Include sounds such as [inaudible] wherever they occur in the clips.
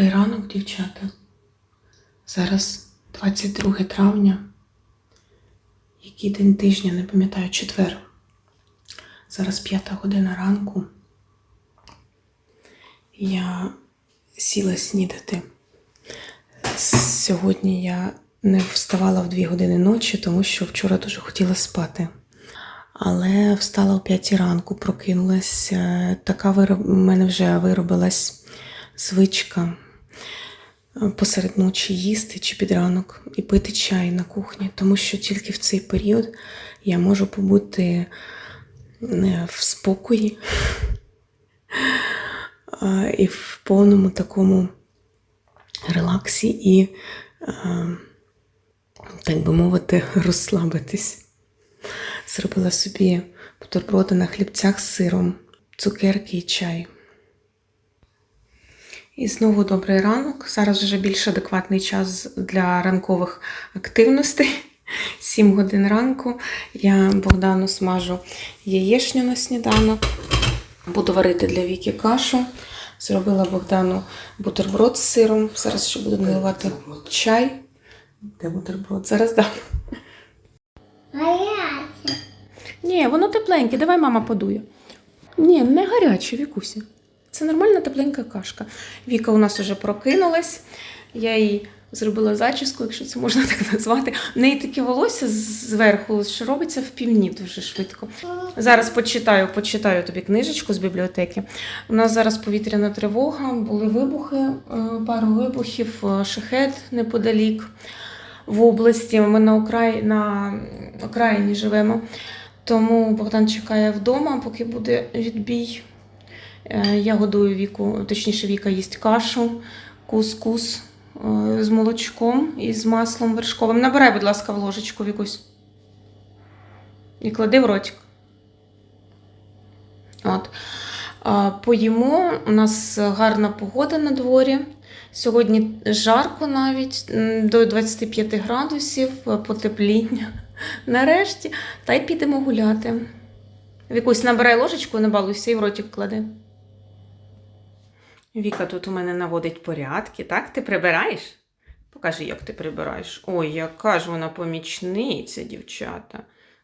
Добрий ранок, дівчата. Зараз 22 травня. Який день тижня, не пам'ятаю, четвер. Зараз п'ята година ранку. Я сіла снідати. Сьогодні я не вставала в 2 години ночі, тому що вчора дуже хотіла спати. Але встала о 5 ранку, прокинулась. Е, Така вироб... в мене вже виробилась звичка посеред ночі їсти чи під ранок і пити чай на кухні, тому що тільки в цей період я можу побути е, в спокої [laughs] е, і в повному такому релаксі і, е, так би мовити, [laughs] розслабитись. Зробила собі бутерброди на хлібцях з сиром, цукерки і чай. І знову добрий ранок. Зараз вже більш адекватний час для ранкових активностей. [laughs] 7 годин ранку. Я Богдану смажу яєчню на сніданок. Буду варити для Віки кашу. Зробила Богдану бутерброд з сиром. Зараз ще буду наливати чай. Де бутерброд? Зараз дам. Гаряче. Ні, воно тепленьке, давай мама подує. Ні, не гаряче, Вікуся. Це нормальна тепленька кашка. Віка у нас вже прокинулась. Я їй зробила зачіску, якщо це можна так назвати. В неї таке волосся зверху, що робиться в півні дуже швидко. Зараз почитаю, почитаю тобі книжечку з бібліотеки. У нас зараз повітряна тривога, були вибухи, е, пару вибухів, е, шахет неподалік в області. Ми на, окраї, на окраїні живемо. Тому Богдан чекає вдома, поки буде відбій. Е, Я годую віку, точніше, Віка їсть кашу, кус-кус е, з молочком і з маслом вершковим. Набирай, будь ласка, в ложечку Вікусь. І клади в ротик. От. Поїмо. У нас гарна погода на дворі. Сьогодні жарко навіть до 25 градусів, е, потепління. [laughs] Нарешті. Та й підемо гуляти. Вікусь, набирай ложечку, не балуйся і в ротик клади. Віка тут у мене наводить порядки, так? Ти прибираєш? Покажи, як ти прибираєш. Ой, яка ж вона помічниця, дівчата.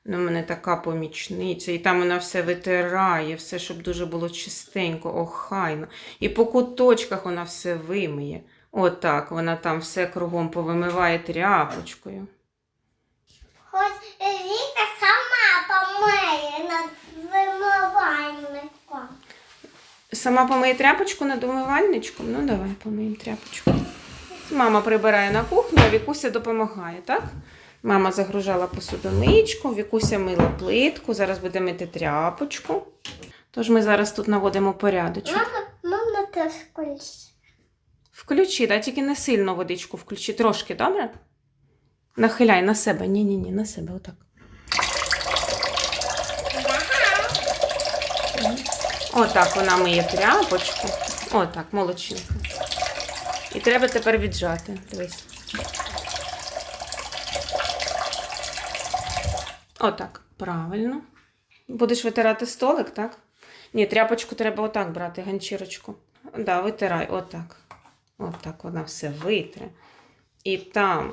Ну, мене така помічниця, і там вона все витирає, все, щоб дуже було чистенько, охайно. І по куточках вона все вимиє. Отак, вона там все кругом повимиває тряпочкою. Хоч Віка сама помиє над вимивальником. Сама помиє тряпочку над умивальничком? Ну, давай помиємо тряпочку. Мама прибирає на кухню, а Вікуся допомагає, так? Мама загружала посудомичку, Вікуся мила плитку, зараз буде мити тряпочку. Тож ми зараз тут наводимо порядочок. Мама, мама теж колись. Включи, да, тільки не сильно водичку включи, трошки, добре? Нахиляй на себе. Ні-ні-ні, на себе, отак. Отак вона миє тряпочку. Отак, молодчинка. І треба тепер віджати. Дивись. Отак, правильно. Будеш витирати столик, так? Ні, тряпочку треба отак брати, ганчірочку. Да, витирай, отак. Отак вона все витре. І там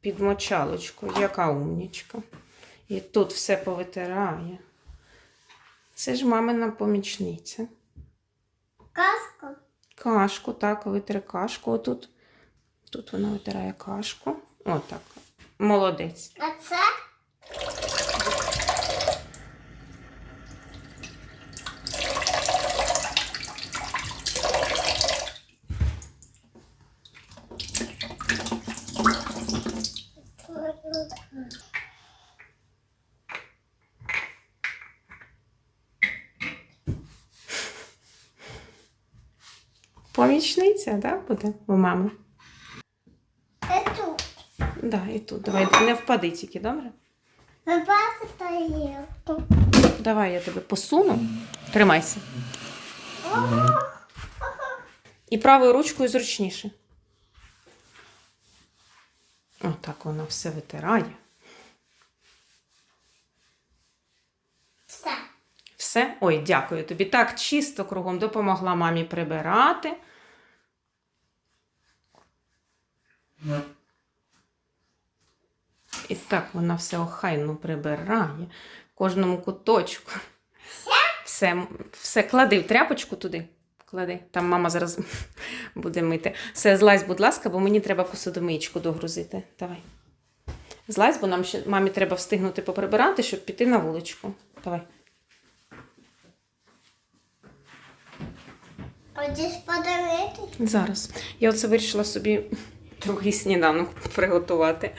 під мочалочку, яка умнічка. І тут все повитирає. Це ж мамина помічниця. Кашку? Кашку, так, витри кашку отут. Тут вона витирає кашку. Отак. Молодець. А це Помічниця, так, буде у мами? це тут. Да, і тут. Давай, не впади тільки, добре? Ви бачите тут. Давай я тебе посуну. Тримайся. І правою ручкою зручніше. Отак вона все витирає. Все. Все. Ой, дякую тобі. Так чисто кругом допомогла мамі прибирати. Так вона все охайно прибирає. В кожному куточку. Все, все клади в тряпочку туди. Клади. Там мама зараз [laughs] буде мити. Все, злазь, будь ласка, бо мені треба посудомиєчку догрузити. Давай. Злазь, бо нам ще мамі треба встигнути поприбирати, щоб піти на вуличку. Давай. Хочеш подивитись? Зараз. Я оце вирішила собі другий сніданок приготувати.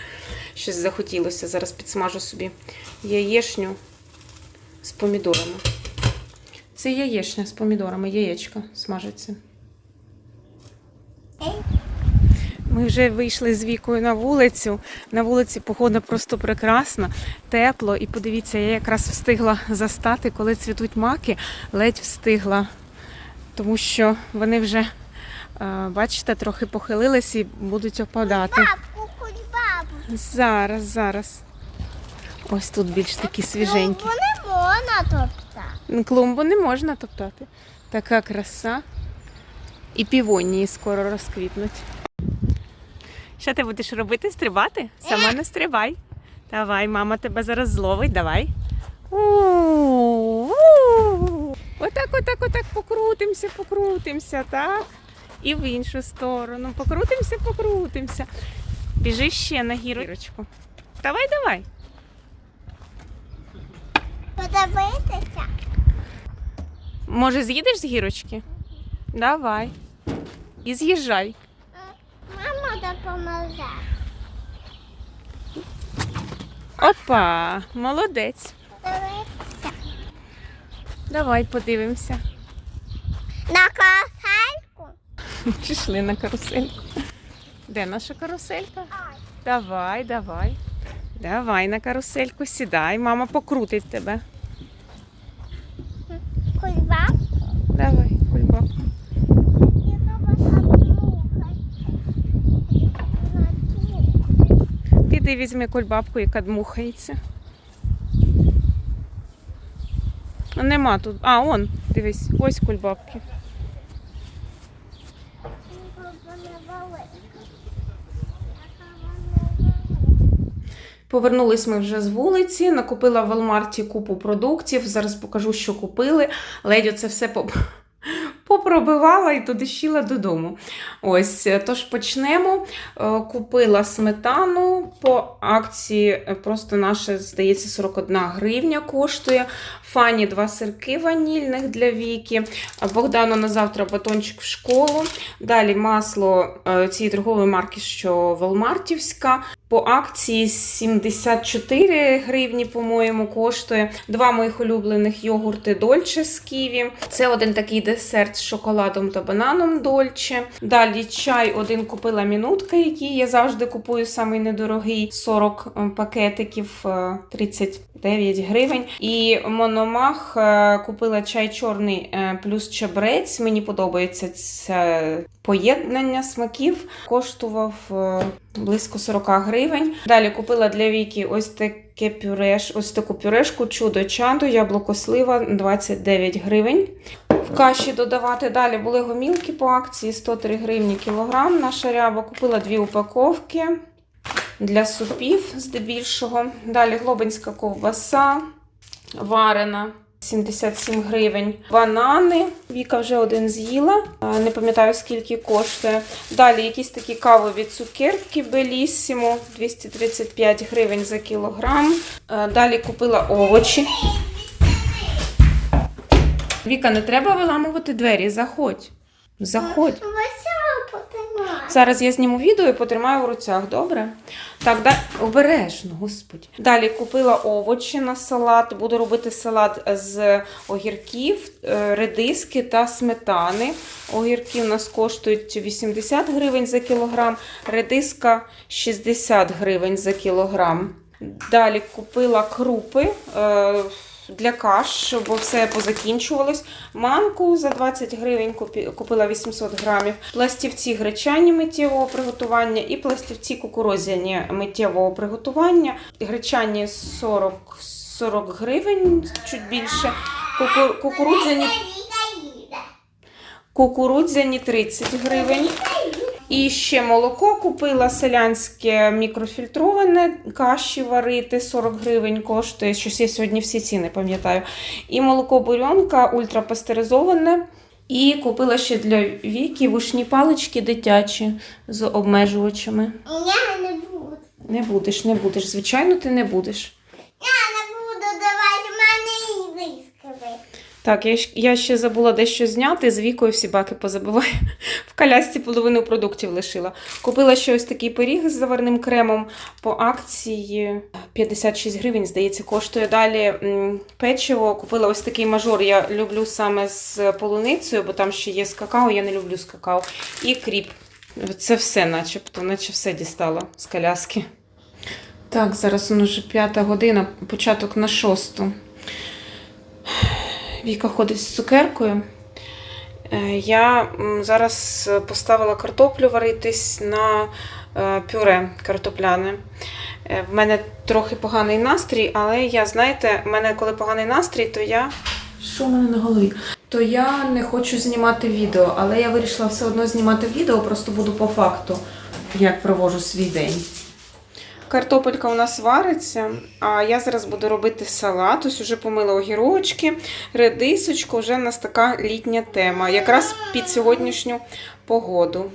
Щось захотілося. Зараз підсмажу собі яєшню з помідорами. Це яєшня з помідорами, яєчко смажиться. Ми вже вийшли з вікою на вулицю. На вулиці погода просто прекрасна, тепло. І подивіться, я якраз встигла застати, коли цвітуть маки, ледь встигла. Тому що вони вже, бачите, трохи похилились і будуть опадати. Зараз, зараз. Ось тут більш такі свіженькі. Ну, не можна топтати. Клумбу не можна топтати. Така краса. І півонії скоро розквітнуть. Що ти будеш робити? Стрибати? Сама не стрибай. Давай, мама тебе зараз зловить, давай. Отак, отак, отак покрутимося, покрутимося, так? І в іншу сторону. Покрутимося, покрутимося. Біжи ще на гірочку. Давай, давай. Подивитися. Може, з'їдеш з гірочки? Давай. І з'їжджай. Мама допоможе. Опа, молодець. Подивитися. Давай подивимося. На касальку. [laughs] Пішли на карусельку. Де наша каруселька? Давай, давай. Давай на карусельку сідай. Мама покрутить тебе. Хоч. Давай, кульбаб. Піди візьми кульбабку, яка дмухається. Нема тут. А, он, дивись, ось кульбабки. Повернулись ми вже з вулиці, накупила в Walmart купу продуктів. Зараз покажу, що купили. Ледь це все поп... [laughs] попробивала і додищила додому. Ось, е, тож почнемо. Е, Купила сметану по акції, е, просто наша, здається, 41 гривня коштує. Фані два сирки ванільних для Віки. Богдану на завтра батончик в школу. Далі масло цієї торгової марки, що Волмартівська. По акції 74 гривні, по-моєму, коштує. Два моїх улюблених йогурти Дольче з ківі. Це один такий десерт з шоколадом та бананом Дольче. Далі чай один купила мінутка, який я завжди купую самий недорогий 40 пакетиків, е, 39 гривень. І мономах е, купила чай чорний е, плюс чебрець. Мені подобається це поєднання смаків. Коштував е, близько 40 гривень. Далі купила для Віки ось таке пюреш, ось таку пюрешку чудо чадо, яблуко слива 29 гривень. В каші додавати далі були гомілки по акції 103 гривні кілограм. Наша ряба купила дві упаковки для супів здебільшого. Далі глобинська ковбаса варена. 77 гривень. Банани. Віка вже один з'їла. Не пам'ятаю, скільки коштує. Далі якісь такі кавові цукерки Беліссимо. 235 гривень за кілограм. Далі купила овочі. Віка, не треба виламувати двері. Заходь. Заходь. Зараз я зніму відео і потримаю в руцях, добре? Так, да... обережно, господи. Далі купила овочі на салат. Буду робити салат з огірків, е, редиски та сметани. Огірки у нас коштують 80 гривень за кілограм, редиска 60 гривень за кілограм. Далі купила крупи. Для каш, бо все позакінчувалось. Манку за 20 гривень купила 800 грамів. Пластівці гречані миттєвого приготування і пластівці кукурудзяні миттєвого приготування. Гречані 40, 40 гривень, чуть більше. Кукурудзяні, кукурудзяні 30 гривень. І ще молоко купила селянське мікрофільтроване, каші варити 40 гривень коштує. Щось я сьогодні всі ціни пам'ятаю. І молоко бурьонка ультрапастеризоване. І купила ще для Віки вушні палички дитячі з обмежувачами. Я не буду. Не будеш, не будеш. Звичайно, ти не будеш. Я не буду давати мене і вискави. Так, я, я ще забула дещо зняти. З вікою всі баки позабиваю. [laughs] В колясці половину продуктів лишила. Купила ще ось такий пиріг з заварним кремом по акції 56 гривень, здається, коштує. Далі печиво. Купила ось такий мажор. Я люблю саме з полуницею, бо там ще є з какао, я не люблю з какао. І кріп. Це все, начебто, наче все дістала з коляски. Так, зараз воно вже п'ята година, початок на шосту. Віка ходить з цукеркою. Е, Я зараз поставила картоплю варитись на е, пюре картопляне. Е, В мене трохи поганий настрій, але я, знаєте, в мене коли поганий настрій, то я. Що в мене на голові? То я не хочу знімати відео, але я вирішила все одно знімати відео, просто буду по факту, як провожу свій день. Картопелька у нас вариться, а я зараз буду робити салат. Ось уже помила огірочки, редисочку. Вже в нас така літня тема, якраз під сьогоднішню погоду.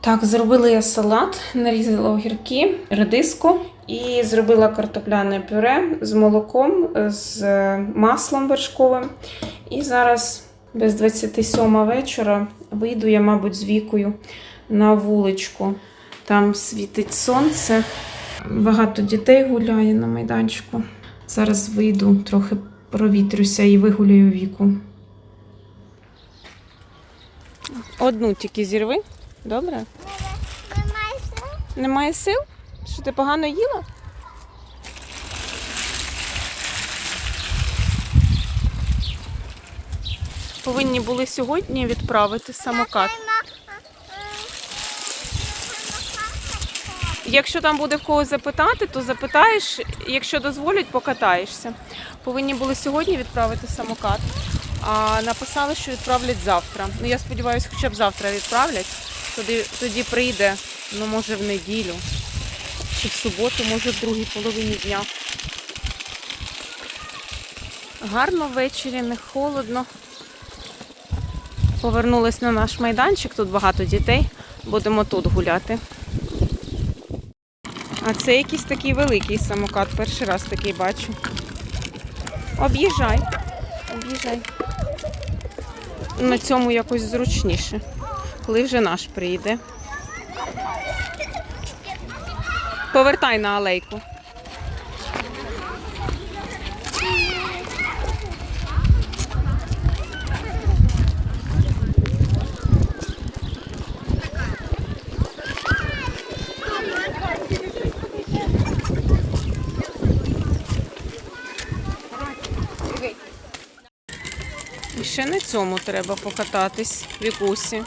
Так, зробила я салат, нарізала огірки, редиску і зробила картопляне пюре з молоком, з маслом вершковим. І зараз без 27 вечора вийду я, мабуть, з вікою на вуличку. Там світить сонце. Багато дітей гуляє на майданчику. Зараз вийду, трохи провітрюся і вигуляю віку. Одну тільки зірви. Добре? Немає сил? Немає сил? Що ти погано їла? Повинні були сьогодні відправити самокат. Якщо там буде в когось запитати, то запитаєш, якщо дозволять, покатаєшся. Повинні були сьогодні відправити самокат, а написали, що відправлять завтра. Ну я сподіваюся, хоча б завтра відправлять. Тоді, тоді прийде, ну може в неділю чи в суботу, може в другій половині дня. Гарно ввечері, не холодно. Повернулась на наш майданчик, тут багато дітей. Будемо тут гуляти. А це якийсь такий великий самокат. Перший раз такий бачу. Об'їжджай. Об'їжджай. На цьому якось зручніше. Коли вже наш прийде. Повертай на алейку. Ще на цьому треба покататись, вікусі.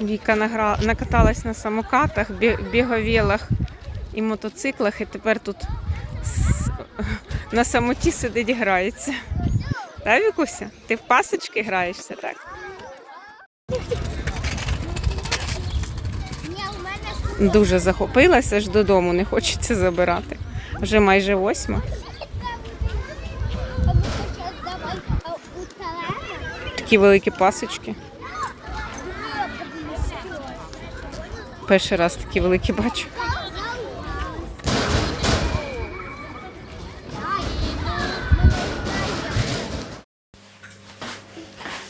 Віка накаталась на самокатах, біговілах і мотоциклах, і тепер тут на самоті сидить грається. Так, Вікуся? Ти в пасочки граєшся, так? Ні, у мене Дуже захопилася, аж додому не хочеться забирати. Вже майже восьма. Такі великі пасочки. Перший раз такі великі бачу.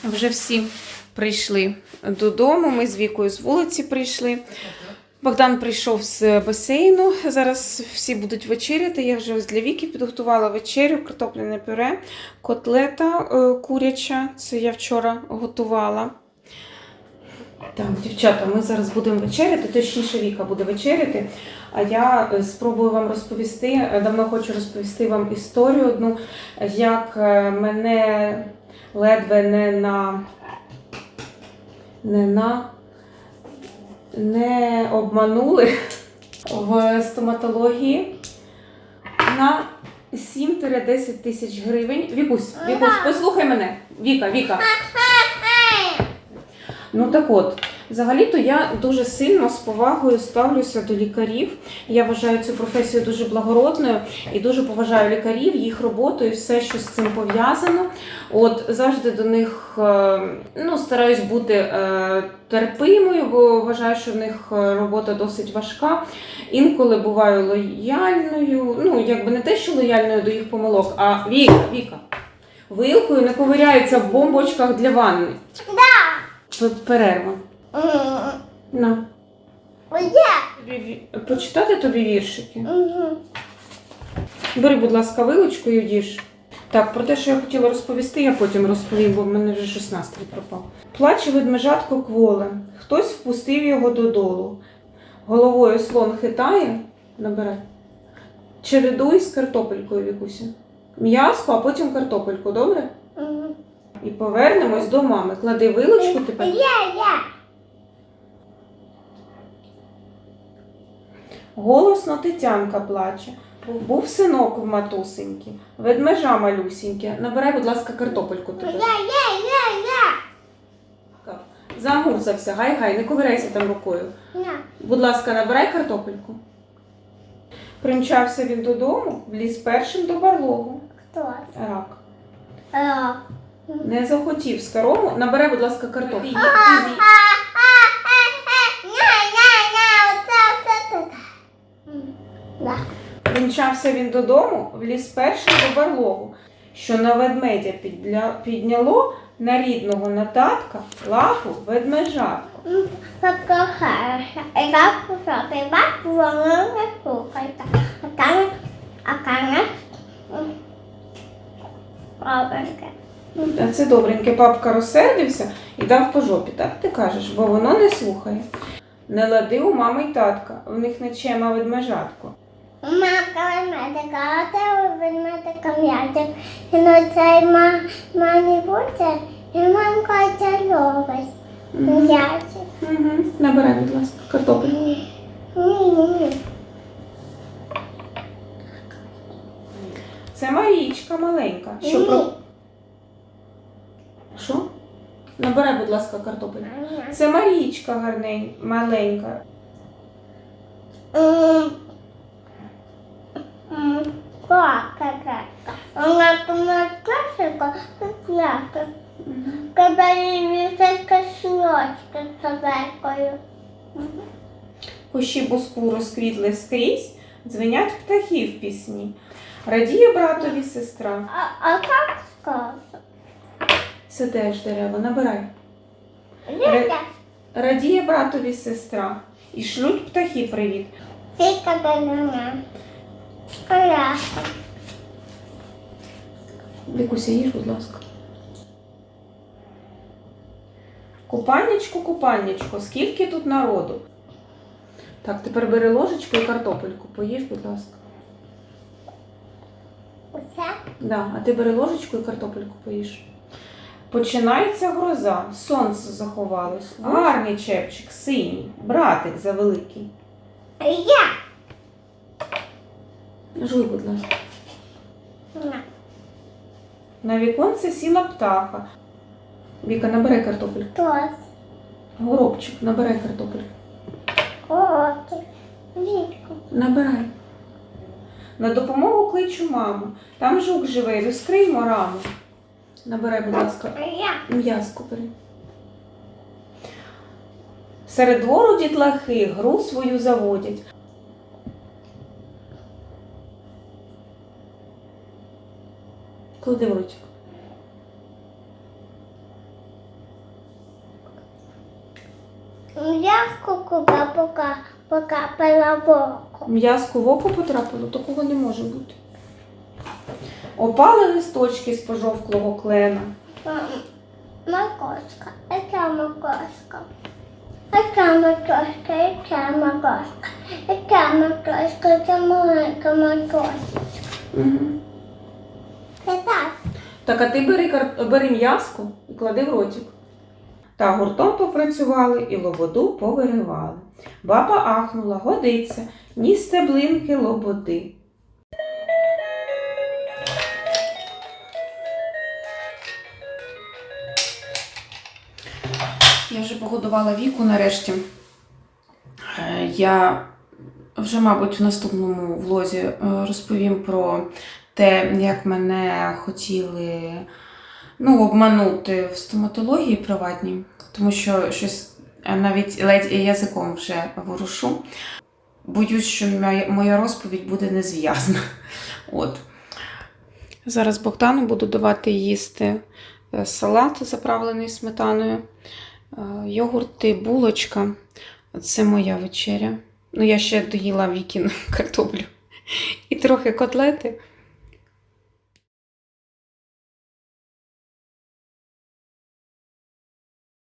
Вже всі прийшли додому. Ми з вікою з вулиці прийшли. Богдан прийшов з басейну. Зараз всі будуть вечеряти. Я вже для Віки підготувала вечерю, картопляне пюре, котлета е, куряча. Це я вчора готувала. Так, дівчата, ми зараз будемо вечеряти, точніше Віка буде вечеряти. А я е, спробую вам розповісти, е, давно хочу розповісти вам історію одну, як е, мене ледве не на не на не обманули в стоматології. на 7-10 тисяч гривень. Вікусь, Вікусь, послухай мене. Віка, Віка. Ну так от, взагалі-то я дуже сильно з повагою ставлюся до лікарів. Я вважаю цю професію дуже благородною і дуже поважаю лікарів, їх роботу і все, що з цим пов'язано. От завжди до них е, ну, стараюсь бути е, терпимою, бо вважаю, що в них е, робота досить важка. Інколи буваю лояльною. Ну, якби не те, що лояльною до їх помилок, а Віка, Віка. Вилкою не ковиряється в бомбочках для ванни. Тут перерва. На. Тобі ві- Почитати тобі віршики. Бери, будь ласка, вилочку і їж. Так, про те, що я хотіла розповісти, я потім розповім, бо в мене вже щось настрій пропав. Плаче ведмежатко кволе, хтось впустив його додолу. Головою слон хитає, набирай. Чередуй з картопелькою, Вікуся. М'яско, а потім картопельку, добре? І повернемось до мами. Клади вилочку тепер. Я, я. Голосно Тетянка плаче. Був синок в матусеньки, ведмежа малюсіньке. Набирай, будь ласка, картопельку Я, тепер. я, я, я. Замурзався, гай-гай, не ковиряйся там рукою. Будь ласка, набирай картопельку. Примчався він додому, вліз першим до барлогу. Хто? Рак. Рок. Не захотів старому. Набирай, будь ласка, картоплю. Ти з'їй. Да. Примчався він додому, вліз першим до барлогу, що на ведмедя підля... підняло на рідного на татка лапу ведмежатку. Це добреньке, папка розсердився і дав по жопі, так ти кажеш, бо воно не слухає. Не лади у мами й татка, в них нечема ведмежатку. Мамка ведмедика, а те ведмедика м'ячик. І на цей ма, мамі буде, і мамка це любить. М'ячик. Угу. Набирай, будь ласка, картоплю. Це Марічка маленька. Що про. Що? Набирай, будь ласка, картоплю. Це Марічка гарнень, маленька. М, Вона поматрасика, пляшка. Кабелі віселька шлочка з собакою. Кущі буску розквітли скрізь, дзвенять птахи в пісні. Радіє братові сестра. А, а как сказати? Це теж дерева, набирай. Ліля, Радіє братові сестра. І шлють птахи привіт. тільки до мене. Коляска. Вікуся, їж, будь ласка. Купаннячко, купаннячко, скільки тут народу? Так, тепер бери ложечку і картопельку. Поїж, будь ласка. Усе? Да, а ти бери ложечку і картопельку поїж. Починається гроза, сонце заховалось. Гарний чепчик, синій, братик завеликий. Я. Жуй, будь ласка. На. На віконце сіла птаха. Віка, набирай картопель. Тос. Горобчик, набирай картопель. Оки. Вітку. Набирай. На допомогу кличу маму. Там жук живе, розкриймо раму. Набирай, будь ласка, Я. м'язко бери. Серед двору дітлахи гру свою заводять. Клади в ротик. Я кукука пока пока пилавоку. М'язко в око потрапило, такого не може бути. Опали листочки з пожовклого клена. Макошка. Яка макошка? Яка макошка? Яка макошка? Яка макошка? Це маленька макошка. Угу. Так, а ти бери бери м'язку і клади в ротик. Та гуртом попрацювали і лободу повиривали. Баба ахнула, годиться, ні стеблинки лободи. Я вже погодувала віку нарешті. Е, я вже, мабуть, в наступному влозі е, розповім про те, як мене хотіли ну, обманути в стоматології приватній, тому що щось е, навіть ледь язиком вже ворушу. Боюсь, що моя- розповідь буде незв'язна. [laughs] От. Зараз Богдану буду давати їсти е, салат, заправлений сметаною, йогурти, булочка. Це моя вечеря. Ну, я ще доїла вікін картоплю і трохи котлети.